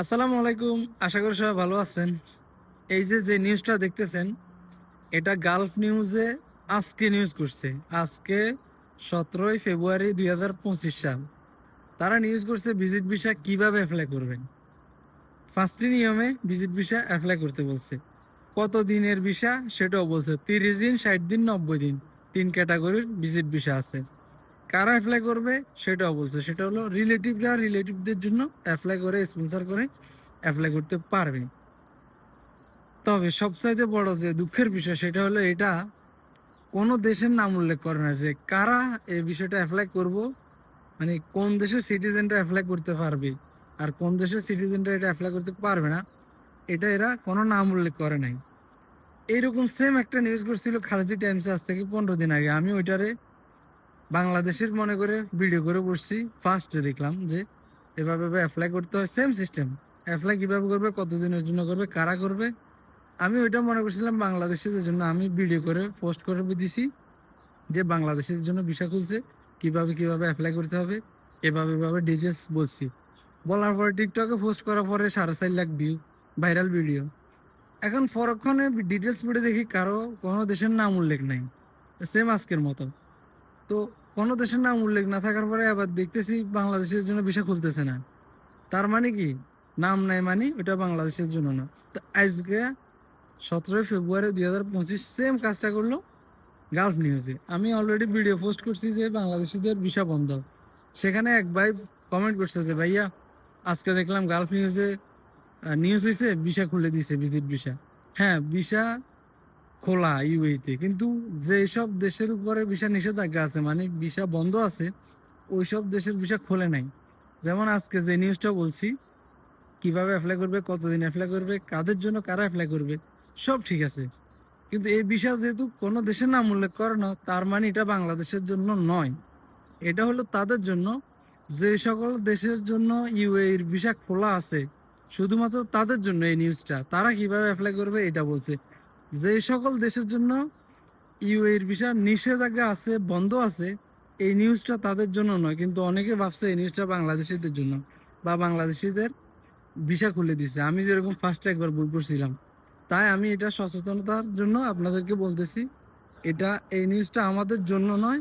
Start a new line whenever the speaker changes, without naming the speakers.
আসসালামু আলাইকুম। আশা করি সবাই ভালো আছেন। এই যে যে নিউজটা দেখতেছেন, এটা গালফ নিউজে আজকে নিউজ করছে। আজকে সতেরোই ফেব্রুয়ারি দুই হাজার পঁচিশ সাল। তারা নিউজ করছে ভিজিট ভিসা কীভাবে অ্যাপ্লাই করবেন। ফার্স্টটি নিয়মে ভিজিট ভিসা অ্যাপ্লাই করতে বলছে। কত দিনের ভিসা সেটাও বলছে। তিরিশ দিন, ষাট দিন, নব্বই দিন। তিন ক্যাটাগরির ভিজিট ভিসা আছে। কারা অ্যাপ্লাই করবে সেটাও বলছে সেটা হলো রিলেটিভরা রিলেটিভদের জন্য অ্যাপ্লাই করে স্পন্সর করে অ্যাপ্লাই করতে পারবে। তবে সবচাইতে বড় যে দুঃখের বিষয় সেটা হলো এটা, কোনো দেশের নাম উল্লেখ করে না যে কারা এই বিষয়টা অ্যাপ্লাই করব। মানে কোন দেশের সিটিজেনটা অ্যাপ্লাই করতে পারবে আর কোন দেশের সিটিজেনটা এটা অ্যাপ্লাই করতে পারবে না, এটা এরা কোনো নাম উল্লেখ করে নাই। এইরকম সেম একটা নিউজ করছিল খালেজি টাইমস আজ থেকে পনেরো দিন আগে। আমি ওইটারে বাংলাদেশের মনে করে ভিডিও করে বসছি ফার্স্ট দেখলাম যে এভাবে অ্যাপ্লাই করতে হয় সেম সিস্টেম অ্যাপ্লাই কীভাবে করবে কতদিনের জন্য করবে, কারা করবে? আমি ওইটা মনে করছিলাম বাংলাদেশিদের জন্য আমি ভিডিও করে পোস্ট করে দিছি, যে বাংলাদেশের জন্য ভিসা খুলছে, কীভাবে কীভাবে অ্যাপ্লাই করতে হবে, এভাবে এভাবে ডিটেলস বলছি। বলার পরে টিকটকে পোস্ট করার পরে সাড়ে চার লাখ ভিউ ভাইরাল ভিডিও এখন পরক্ষণে ডিটেলস পড়ে দেখি কারও কোনো দেশের নাম উল্লেখ নাই। সেম আজকের মতো। তো কোনো দেশের নাম উল্লেখ না থাকার পরে আবার দেখতেছি বাংলাদেশের জন্য ভিসা খুলতেছে না। তার মানে কি? নাম নাই মানে ওটা বাংলাদেশের জন্য না। তো আজকে সতেরোই ফেব্রুয়ারি দুই হাজার পঁচিশ সেম কাজটা করল গালফ নিউজে আমি অলরেডি ভিডিও পোস্ট করছি যে বাংলাদেশিদের ভিসা বন্ধ। সেখানে এক ভাই কমেন্ট করছে যে, ভাইয়া, আজকে দেখলাম গালফ নিউজে নিউজ হয়েছে ভিসা খুলে দিছে ভিজিট ভিসা। হ্যাঁ ভিসা খোলা ইউএতে কিন্তু যে সব দেশের উপরে ভিসা নিষেধাজ্ঞা আছে মানে ভিসা বন্ধ আছে ওই সব দেশের ভিসা খোলে নাই। যেমন আজকে যে নিউজটা বলছি, কীভাবে অ্যাপ্লাই করবে, কতদিন অ্যাপ্লাই করবে, কাদের জন্য কারা অ্যাপ্লাই করবে, সব ঠিক আছে। কিন্তু এই ভিসা যেহেতু কোনো দেশের নাম উল্লেখ করে না, তার মানে এটা বাংলাদেশের জন্য নয়। এটা হলো তাদের জন্য, যে সকল দেশের জন্য ইউএর ভিসা খোলা আছে, শুধুমাত্র তাদের জন্য এই নিউজটা তারা কীভাবে অ্যাপ্লাই করবে, এটা বলছে। যে সকল দেশের জন্য ইউএর ভিসা নিষেধাজ্ঞা আছে, বন্ধ আছে, এই নিউজটা তাদের জন্য নয়। কিন্তু অনেকে ভাবছে এই নিউজটা বাংলাদেশিদের জন্য বা বাংলাদেশিদের ভিসা খুলে দিছে। আমি যেরকম ফার্স্টে একবার ভুল করছিলাম। তাই আমি এটা সচেতনতার জন্য আপনাদেরকে বলতেছি, এটা এই নিউজটা আমাদের জন্য নয়